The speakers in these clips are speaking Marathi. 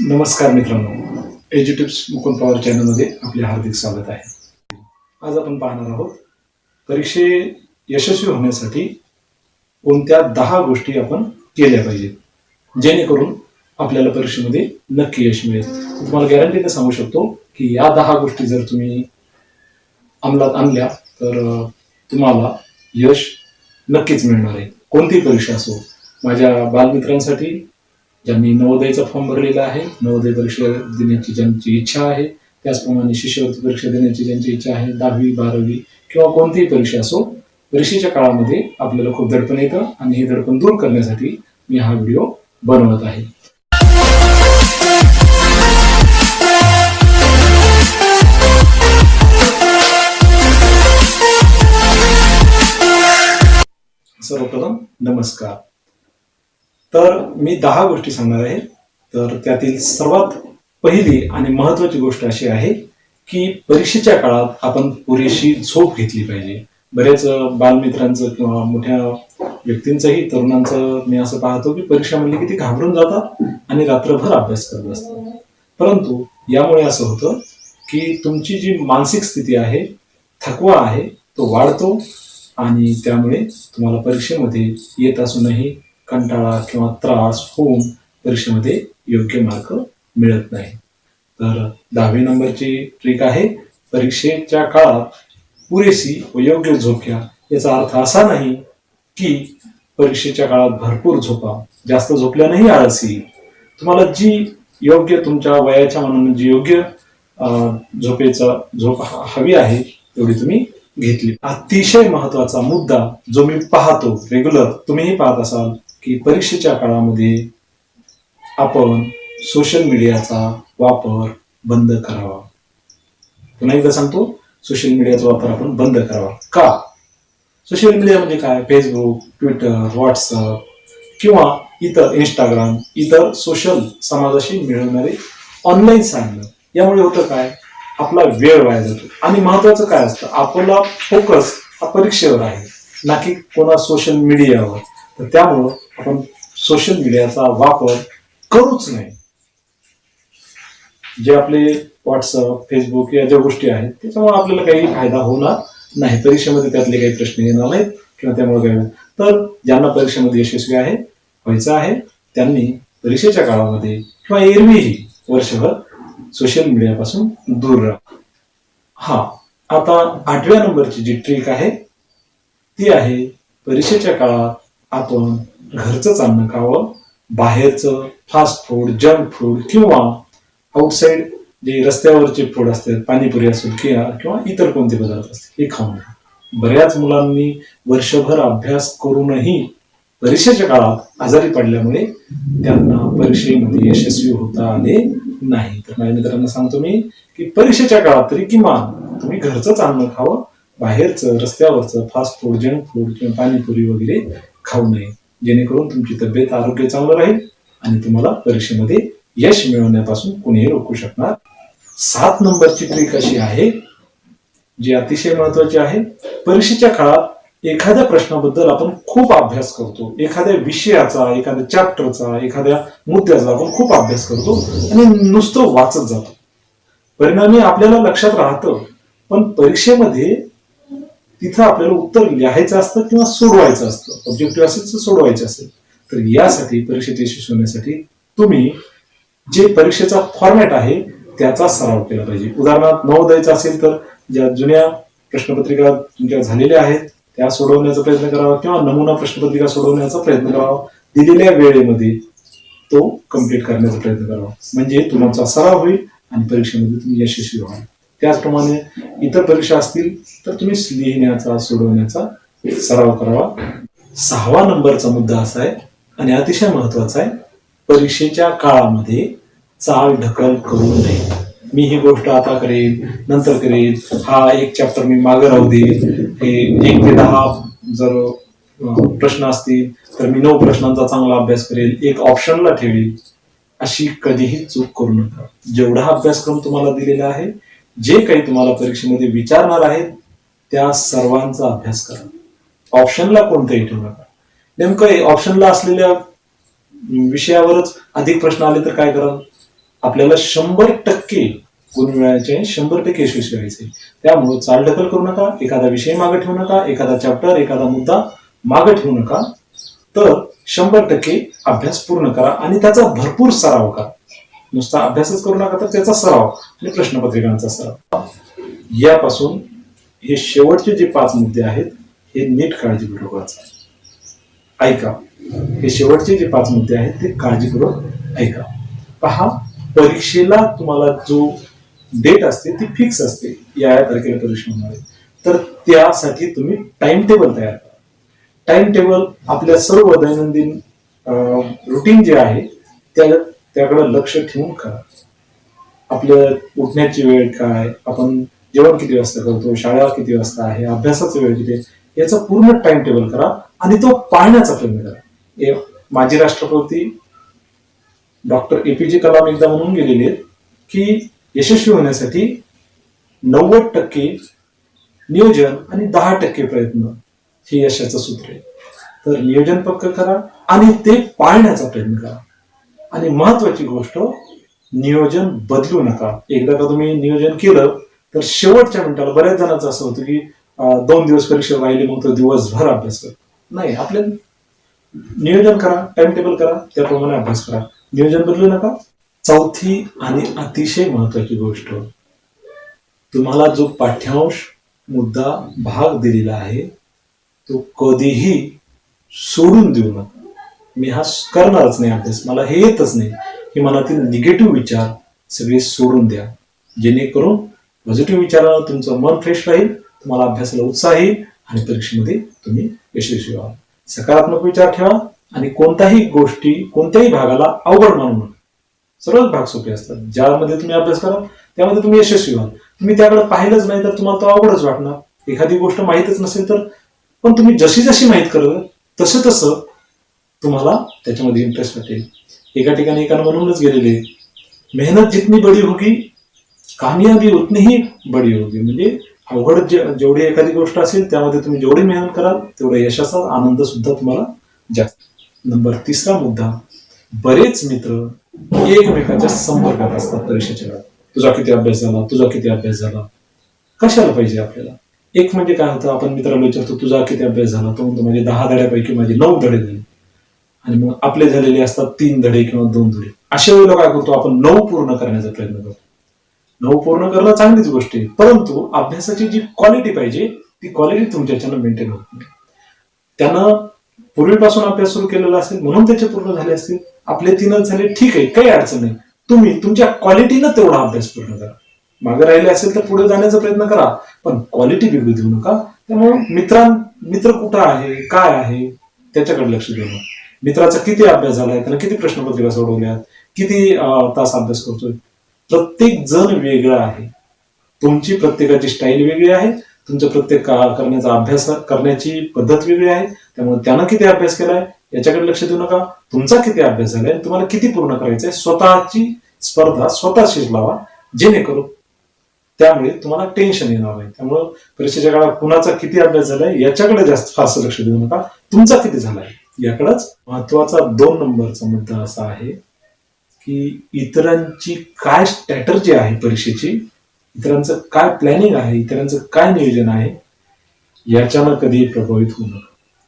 नमस्कार मित्रांनो. एज्युटिप्स मुकुंद पवार चॅनलमध्ये आपले हार्दिक स्वागत आहे. आज आपण पाहणार आहोत परीक्षे यशस्वी होण्यासाठी कोणत्या दहा गोष्टी आपण केल्या पाहिजेत जेणेकरून आपल्याला परीक्षेमध्ये नक्की यश मिळेल. तुम्हाला गॅरंटीने सांगू शकतो की या दहा गोष्टी जर तुम्ही अंमलात आणल्या तर तुम्हाला यश नक्कीच मिळणार आहे. कोणती परीक्षा असो माझ्या बालमित्रांसाठी ज्यांनी नवोदयचा फॉर्म भरलेला आहे नवोदय परीक्षा देण्याची ज्यांची इच्छा आहे त्याचप्रमाणे शिष्यवृत्ती परीक्षा देण्याची ज्यांची इच्छा आहे दहावी बारावी किंवा कोणतीही परीक्षा असो परीक्षेच्या काळामध्ये आपल्याला खूप दडपण येतं आणि हे दडपण दूर करण्यासाठी मी हा व्हिडिओ बनवत आहे. सर्वप्रथम नमस्कार. तर मी दहा गोष्टी सांगणार आहे. तर त्यातील सर्वात पहिली आणि महत्वाची गोष्ट अशी आहे की परीक्षेच्या काळात आपण पुरेशी झोप घेतली पाहिजे. बरेच बालमित्रांचं किंवा मोठ्या व्यक्तींचंही तरुणांचं मी असं पाहतो की परीक्षा म्हणली की घाबरून जातात आणि रात्रभर अभ्यास करत असतात. परंतु यामुळे असं होतं की तुमची जी मानसिक स्थिती आहे थकवा आहे तो वाढतो आणि त्यामुळे तुम्हाला परीक्षेमध्ये येत असूनही कंटाळा किंवा त्रास होऊन परीक्षेमध्ये योग्य मार्क मिळत नाही. तर दहावी नंबरची ट्रिक आहे परीक्षेच्या काळात पुरेशी व योग्य झोप घ्या याचा अर्थ असा नाही की परीक्षेच्या काळात भरपूर झोपा जास्त झोपल्यानेही आळसी. तुम्हाला जी योग्य तुमच्या वयाच्या मनाने जी योग्य झोपेचा झोप हवी आहे तेवढी तुम्ही घेतली. अतिशय महत्त्वाचा मुद्दा जो मी पाहतो रेग्युलर तुम्हीही पाहत असाल की परीक्षेच्या काळामध्ये आपण सोशल मीडियाचा वापर बंद करावा. पुन्हा एकदा सांगतो सोशल मीडियाचा वापर आपण बंद करावा. का? सोशल मीडिया म्हणजे काय? फेसबुक ट्विटर व्हॉट्सअप किंवा इतर इंस्टाग्राम इतर सोशल समाजाशी मिळवणारे ऑनलाईन साधनं यामुळे होतं काय? आपला वेळ वाया जातो. आणि महत्वाचं काय असतं? आपला फोकस हा परीक्षेवर आहे ना की कोणा सोशल मीडियावर तर त्यामुळं आपण सोशल मीडियाचा वापर करूच नाही. जे आपले व्हॉट्सअप फेसबुक या ज्या गोष्टी आहेत त्याच्यामुळे आपल्याला काही फायदा होणार नाही. परीक्षेमध्ये त्यातले काही प्रश्न येणार नाहीत किंवा त्यामुळे काही तर ज्यांना परीक्षेमध्ये यशस्वी आहे व्हायचं आहे त्यांनी परीक्षेच्या काळामध्ये किंवा एरवीही वर्षभर सोशल मीडियापासून दूर राहा. हा आता आठव्या नंबरची जी ट्रिक आहे ती आहे परीक्षेच्या काळात आपण घरचंच अन्न खावं बाहेरचं फास्ट फूड जंक फूड किंवा आउटसाईड जे रस्त्यावरचे फूड असतात पाणीपुरी असेल किंवा किंवा इतर कोणते पदार्थ असतील हे खाऊ नये बऱ्याच मुलांनी वर्षभर अभ्यास करूनही परीक्षेच्या काळात आजारी पडल्यामुळे त्यांना परीक्षेमध्ये यशस्वी होता आले नाही. तर माझ्या मित्रांना सांगतो मी की परीक्षेच्या काळात तरी किमान तुम्ही घरचंच अन्न खावं बाहेरचं रस्त्यावरचं फास्ट फूड जंक फूड किंवा पाणीपुरी वगैरे खाऊ नये. जेणेकरून तुमची तब्येत आरोग्य चांगलं राहील आणि तुम्हाला परीक्षेमध्ये यश मिळवण्यापासून कोणीही रोखू शकणार. सात नंबरची ट्रिक अशी आहे जी अतिशय महत्वाची आहे. परीक्षेच्या काळात एखाद्या प्रश्नाबद्दल आपण खूप अभ्यास करतो. एखाद्या विषयाचा एखाद्या चॅप्टरचा एखाद्या मुद्द्याचा आपण खूप अभ्यास करतो आणि नुसतं वाचत जातो. परिणामी आपल्याला लक्षात राहतं पण परीक्षेमध्ये तिथं आपल्याला उत्तर लिहायचं असतं किंवा सोडवायचं असतं. ऑब्जेक्टिव्ह असेल तर सोडवायचं असेल. तर यासाठी परीक्षेत यशस्वी होण्यासाठी तुम्ही जे परीक्षेचा फॉर्मॅट आहे त्याचा सराव केला पाहिजे. उदाहरणार्थ नवोदयचा असेल तर ज्या जुन्या प्रश्नपत्रिका तुमच्या झालेल्या आहेत त्या सोडवण्याचा प्रयत्न करावा किंवा नमुना प्रश्नपत्रिका सोडवण्याचा प्रयत्न करावा. दिलेल्या वेळेमध्ये तो कंप्लीट करण्याचा प्रयत्न करावा. म्हणजे तुमचा सराव होईल आणि परीक्षेमध्ये तुम्ही यशस्वी व्हाल. त्याचप्रमाणे इतर परीक्षा असतील तर तुम्ही लिहिण्याचा सोडवण्याचा सराव करावा. सहावा नंबरचा मुद्दा असा आहे आणि अतिशय महत्त्वाचा आहे परीक्षेच्या काळामध्ये चाल ढकल करू नये. मी ही गोष्ट आता करेन नंतर करेन. हा एक चॅप्टर मी मागे राहू देईन हे एक ते दहा जर प्रश्न असतील तर मी नऊ प्रश्नांचा चांगला अभ्यास करेल. एक ऑप्शनला ठेवेल. अशी कधीही चूक करू नका. जेवढा अभ्यासक्रम तुम्हाला दिलेला आहे जे काही तुम्हाला परीक्षेमध्ये विचारणार आहेत त्या सर्वांचा अभ्यास करा. ऑप्शनला कोणतंही ठेवू नका. नेमकं ऑप्शनला असलेल्या विषयावरच अधिक प्रश्न आले तर काय कराल आपल्याला शंभर टक्के गुण मिळायचे शंभर टक्के यशस्वी व्हायचे. त्यामुळे चालढकल करू नका एखादा विषय मागे ठेवू नका एखादा चॅप्टर एखादा मुद्दा मागे ठेवू नका. तर शंभर टक्के अभ्यास पूर्ण करा आणि त्याचा भरपूर सराव करा. नुसता अभ्यासच करू नका तर त्याचा सराव आणि प्रश्नपत्रिकांचा सराव. यापासून हे शेवटचे जे पाच मुद्दे आहेत हे नीट काळजीपूर्वक वाचा. ऐका. हे शेवटचे जे पाच मुद्दे आहेत ते काळजीपूर्वक ऐका. पहा परीक्षेला तुम्हाला जो डेट असते ती फिक्स असते या या तारखेला परीक्षा होणार आहे तर त्यासाठी तुम्ही टाइम टेबल तयार करा. टाइम टेबल आपल्या सर्व दैनंदिन रुटीन जे आहे त्या त्याकडे लक्ष ठेवून करा आपल्या उठण्याची वेळ काय? आपण जेवण किती वाजता करतो? शाळा किती वाजता आहे? अभ्यासाचा वेळ किती याचा पूर्ण टाइम टेबल करा आणि तो पाळण्याचा प्रयत्न करा. हे माजी राष्ट्रपती डॉक्टर एपीजे कलाम एकदा म्हणून गेलेले आहेत की यशस्वी होण्यासाठी नव्वद टक्के नियोजन आणि दहा टक्के प्रयत्न हे यशाचं सूत्र आहे. तर नियोजन पक्क करा आणि ते पाळण्याचा प्रयत्न करा. आणि महत्वाची गोष्ट नियोजन बदलू नका. एकदा का तुम्ही नियोजन केलं तर शेवटच्या मिनिटाला बऱ्याच जणांचं असं होतं की दोन दिवस परीक्षा राहिली मग तो दिवसभर अभ्यास कर. नाही आपल्या नियोजन करा टाइम टेबल करा त्याप्रमाणे अभ्यास करा. नियोजन बदलू नका. चौथी आणि अतिशय महत्वाची गोष्ट तुम्हाला जो पाठ्यांश मुद्दा भाग दिलेला आहे तो कधीही सोडून देऊ नका. मी हा करणारच नाही अभ्यास. मला हे येतच नाही हे मनातील निगेटिव्ह विचार सगळे सोडून द्या. जेणेकरून पॉझिटिव्ह विचारानं तुमचं मन फ्रेश राहील तुम्हाला अभ्यासाला उत्साह येईल आणि परीक्षेमध्ये तुम्ही यशस्वी व्हाल. सकारात्मक विचार ठेवा आणि कोणत्याही गोष्टी कोणत्याही भागाला अवघड मानू नका. सर्वच भाग सोपे असतात. ज्यामध्ये तुम्ही अभ्यास करा त्यामध्ये तुम्ही यशस्वी व्हाल. तुम्ही त्याकडे पाहिलंच नाही तर तुम्हाला तो अवघडच वाटणार. एखादी गोष्ट माहीतच नसेल तर पण तुम्ही जशी जशी माहीत करत तसं तसं तुम्हाला त्याच्यामध्ये इंटरेस्ट वाटेल एका ठिकाणी एकानं म्हणूनच गेलेले. मेहनत जितनी बडी होगी कामयाबी उतनीही बडी होगी. म्हणजे अवघड जे- जेवढी एखादी गोष्ट असेल त्यामध्ये तुम्ही जेवढी मेहनत कराल तेवढा यशाचा आनंद सुद्धा तुम्हाला जास्त. नंबर तिसरा मुद्दा बरेच मित्र एकमेकांच्या संपर्कात असतात परीक्षेच्या वेळात. तुझा किती अभ्यास झाला? तुझा किती अभ्यास झाला? कशाला पाहिजे आपल्याला? एक म्हणजे काय होतं आपण मित्राला विचारतो तुझा किती अभ्यास झाला? तो म्हणतो माझे दहा धड्यापैकी माझे नऊ धडे झाले. आणि मग आपले झालेले असतात तीन धडे किंवा दोन धडे. अशा वेळेला काय करतो आपण? नऊ पूर्ण करण्याचा प्रयत्न करतो. नऊ पूर्ण करणं चांगलीच गोष्ट आहे. परंतु अभ्यासाची जी क्वालिटी पाहिजे ती क्वालिटी तुमच्याच्यानं मेंटेन होत नाही. त्यानं पूर्वीपासून अभ्यास सुरू केलेला असेल म्हणून त्याचे पूर्ण झाले असतील. आपले तीनच झाले ठीक आहे काही अडचण नाही. तुम्ही तुमच्या क्वालिटीनं तेवढा अभ्यास पूर्ण करा. मागे राहिले असेल तर पुढे जाण्याचा प्रयत्न करा पण क्वालिटी बिघडू देऊ नका. त्यामुळे मित्रां मित्र कुठं आहे काय आहे त्याच्याकडे लक्ष देऊ नका. मित्राचा किती अभ्यास झालाय त्याला किती प्रश्नपत्रिका सोडवल्यात किती तास अभ्यास करतोय? प्रत्येक जण वेगळा आहे. तुमची प्रत्येकाची स्टाईल वेगळी आहे तुमचं प्रत्येक करण्याचा अभ्यास करण्याची पद्धत वेगळी आहे त्यामुळे त्यानं किती अभ्यास केलाय याच्याकडे लक्ष देऊ नका. तुमचा किती अभ्यास झालाय तुम्हाला किती पूर्ण करायचंय स्वतःची स्पर्धा स्वतःशीच लावा जेणेकरून त्यामुळे तुम्हाला टेन्शन येणार नाही. त्यामुळे परीक्षेच्या काळात कुणाचा किती अभ्यास झालाय याच्याकडे जास्त फारसं लक्ष देऊ नका. तुमचा किती झालाय याकडाच महत्त्वाचा दोन नंबरचा मुद्दा असा आहे की इतरांची काय स्ट्रॅटर्जी आहे परीक्षेची इतरांचं काय प्लॅनिंग आहे इतरांचं काय नियोजन आहे याच्यानं कधी प्रभावित होऊ नका.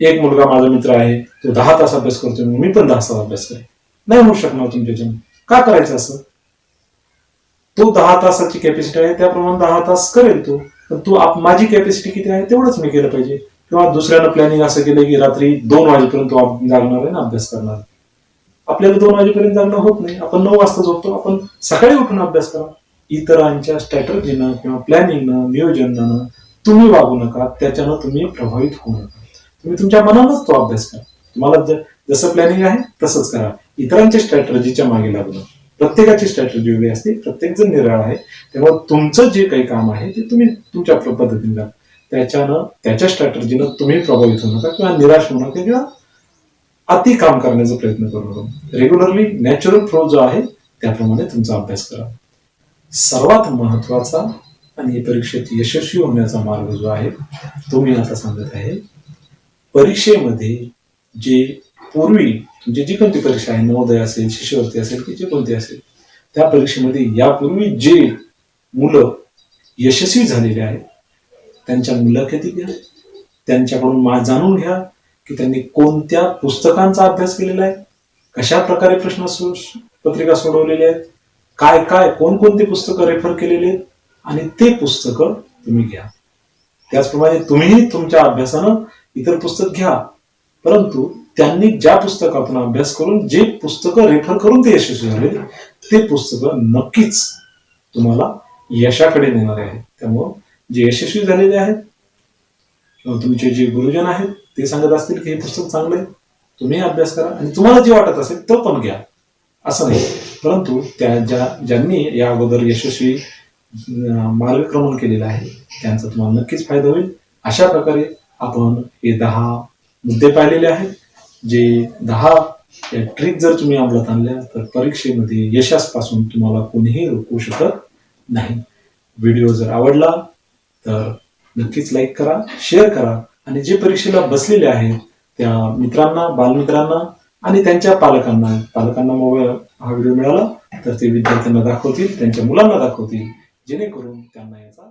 एक मुलगा माझा मित्र आहे तो दहा तास अभ्यास करतो मग मी पण दहा तास अभ्यास करेन. नाही होऊ शकणार तुमच्याच्यानं का करायचं असं? तो दहा तासाची कॅपॅसिटी आहे त्याप्रमाणे दहा तास करेल तो. पण तू आप- माझी कॅपॅसिटी किती आहे तेवढंच मी केलं पाहिजे. किंवा दुसऱ्यानं प्लॅनिंग असं केलं की रात्री दोन वाजेपर्यंत जागणार आहे ना अभ्यास करणार. आपल्याला दोन वाजेपर्यंत जागणं होत नाही. आपण नऊ वाजता झोपतो. आपण सकाळी उठून अभ्यास करा. इतरांच्या स्ट्रॅटर्जीनं किंवा प्लॅनिंगनं नियोजनानं तुम्ही वागू नका. त्याच्यानं तुम्ही प्रभावित होऊ नका. तुम्ही तुमच्या मनानच तो अभ्यास करा. तुम्हाला जसं प्लॅनिंग आहे तसंच करा. इतरांच्या स्ट्रॅटर्जीच्या मागे लागू नका. प्रत्येकाची स्ट्रॅटर्जी वेगळी असते. प्रत्येक जण निराळ आहे. तेव्हा तुमचं जे काही काम आहे ते तुम्ही तुमच्या पद्धतीने करा. त्याच्यानं त्याच्या स्ट्रॅटर्जीनं तुम्ही प्रभावित होऊ नका किंवा निराश होऊ नका किंवा अति काम करण्याचा प्रयत्न करू नका. रेग्युलरली नॅचरल फ्लो जो आहे त्याप्रमाणे तुमचा अभ्यास करा. सर्वात महत्त्वाचा आणि परीक्षेत यशस्वी होण्याचा मार्ग जो आहे तो मी आता सांगत आहे परीक्षेमध्ये जे पूर्वी तुमची जी कोणती परीक्षा आहे नवोदय असेल शिष्यवृत्ती असेल की जे कोणती असेल त्या परीक्षेमध्ये यापूर्वी जे मुलं यशस्वी झालेले आहेत त्यांच्या मुलाखती घ्या. त्यांच्याकडून मा जाणून घ्या की त्यांनी कोणत्या पुस्तकांचा अभ्यास केलेला आहे? कशा प्रकारे प्रश्न सो- पत्रिका सोडवलेल्या आहेत? काय काय कोणकोणती पुस्तकं रेफर केलेली आहेत? आणि ते पुस्तकं तुम्ही घ्या. त्याचप्रमाणे तुम्हीही तुमच्या अभ्यासानं इतर पुस्तक घ्या. परंतु त्यांनी ज्या पुस्तकातून अभ्यास करून जे पुस्तकं रेफर करून ते यशस्वी झाले ते पुस्तकं नक्कीच तुम्हाला यशाकडे नेणारे आहेत त्यामुळं जे यशस्वी झालेले आहेत किंवा तुमचे जे गुरुजन आहेत ते सांगत असतील की हे पुस्तक चांगलं आहे. तुम्ही अभ्यास करा आणि तुम्हाला जे वाटत असेल तो पण घ्या. असं नाही. परंतु त्या ज्या ज्यांनी या अगोदर यशस्वी मार्गक्रमण केलेलं आहे त्यांचा तुम्हाला नक्कीच फायदा होईल. अशा प्रकारे आपण हे दहा मुद्दे पाहिलेले आहेत जे दहा ट्रिक जर तुम्ही अंमलात आणल्या तर परीक्षेमध्ये यशासपासून तुम्हाला कोणीही रोखू शकत नाही. व्हिडिओ जर आवडला तर नक्कीच लाईक करा शेअर करा. आणि जे परीक्षेला बसलेले आहेत त्या मित्रांना बालमित्रांना आणि त्यांच्या पालकांना पालकांना मोबाईल हा व्हिडिओ मिळाला तर ते विद्यार्थ्यांना दाखवतील त्यांच्या मुलांना दाखवतील जेणेकरून त्यांना याचा